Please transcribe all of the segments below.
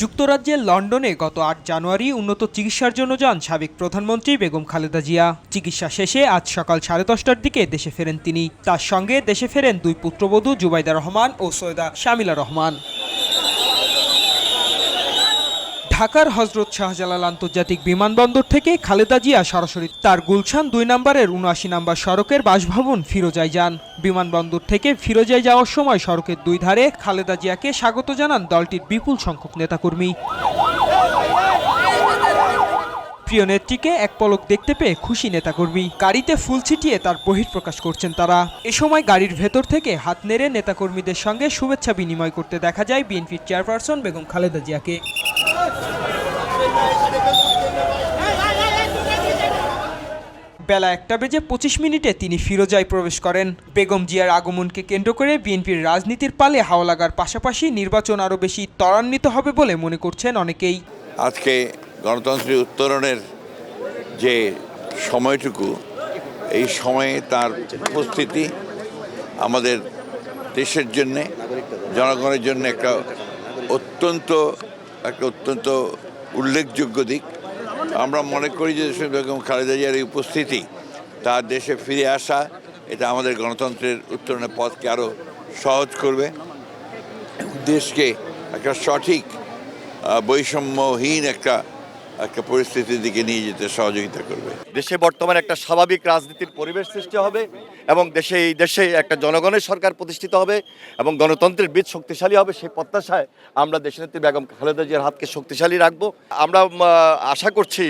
যুক্তরাজ্যের লন্ডনে গত আট জানুয়ারি উন্নত চিকিৎসার জন্য যান সাবেক প্রধানমন্ত্রী বেগম খালেদা জিয়া। চিকিৎসা শেষে আজ সকাল সাড়ে দশটার দিকে দেশে ফেরেন তিনি। তার সঙ্গে দেশে ফেরেন দুই পুত্রবধূ জুবাইদা রহমান ও সৈয়দা শামিলা রহমান। ঢাকার হজরত শাহজালাল আন্তর্জাতিক বিমানবন্দর থেকে খালেদা জিয়া সরাসরি তার গুলশান দুই নম্বরের উনআশি নম্বর সড়কের বাসভবন ফিরোজায় যান। বিমানবন্দর থেকে ফিরোজায় যাওয়ার সময় সড়কের দুই ধারে খালেদা জিয়াকে স্বাগত জানান দলটির বিপুল সংখ্যক নেতাকর্মী। প্রিয় নেত্রীকে এক পলক দেখতে পেয়ে খুশি নেতাকর্মী। গাড়িতে ফুল ছিটিয়ে তার বহিঃপ্রকাশ করছেন তারা। এ সময় গাড়ির ভেতর থেকে হাত নেড়ে নেতাকর্মীদের সঙ্গে শুভেচ্ছা বিনিময় করতে দেখা যায় বিএনপির চেয়ারপারসন বেগম খালেদা জিয়াকে। বেলা একটা বেজে পঁচিশ মিনিটে তিনি ফিরোজায় প্রবেশ করেন। বেগম জিয়ার আগমনকে কেন্দ্র করে বিএনপির রাজনীতির পালে হাওয়া লাগার পাশাপাশি নির্বাচন আরও বেশি ত্বরান্বিত হবে বলে মনে করছেন অনেকেই। আজকে গণতন্ত্রের উত্তরণের যে সময়টুকু, এই সময়ে তার উপস্থিতি আমাদের দেশের জন্যে, জনগণের জন্য একটা অত্যন্ত একটা অত্যন্ত উল্লেখযোগ্য দিক। আমরা মনে করি যে বেগম খালেদা জিয়ার এই উপস্থিতি, তার দেশে ফিরে আসা, এটা আমাদের গণতন্ত্রের উত্তরণের পথকে আরও সহজ করবে। দেশকে একটা সঠিক বৈষম্যহীন একটা একটা পরিস্থিতির দিকে নিয়ে যেতে সহযোগিতা করবে। দেশে বর্তমানে একটা স্বাভাবিক রাজনীতির পরিবেশ সৃষ্টি হবে। এবং দেশে এই দেশে একটা জনগণের সরকার প্রতিষ্ঠিত হবে এবং গণতন্ত্রের বীজ শক্তিশালী হবে, সেই প্রত্যাশায় আমরা দেশনেত্রী বেগম খালেদা জিয়ার হাতকে শক্তিশালী রাখব। আমরা আশা করছি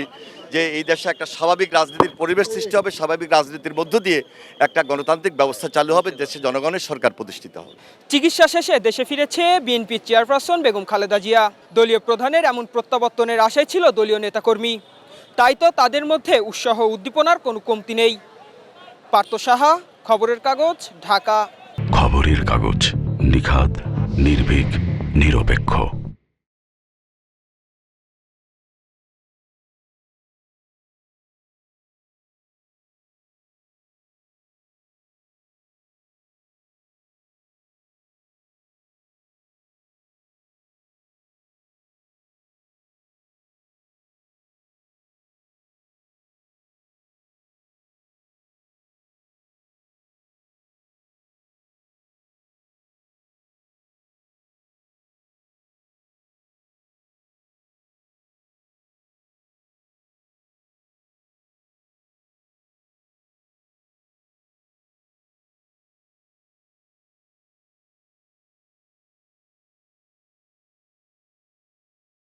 যে এই দেশে একটা স্বাভাবিক রাজনীতির পরিবেশ সৃষ্টি হবে, স্বাভাবিক রাজনীতির মধ্য দিয়ে একটা গণতান্ত্রিক ব্যবস্থা চালু হবে, দেশে জনগণের সরকার প্রতিষ্ঠিত হবে। চিকিৎসা শেষে দেশে ফিরেছে বিএনপির চেয়ারপারসন বেগম খালেদা জিয়া। দলীয় প্রধানের এমন প্রত্যাবর্তনের আশায় ছিল দলীয় নেতাকর্মী। তাই তো তাদের মধ্যে উৎসাহ উদ্দীপনার কোনো কমতি নেই। পার্থ সাহা খবরের কাগজ ঢাকা। খবরের কাগজ নিখাদ নির্ভীক নিরপেক্ষ।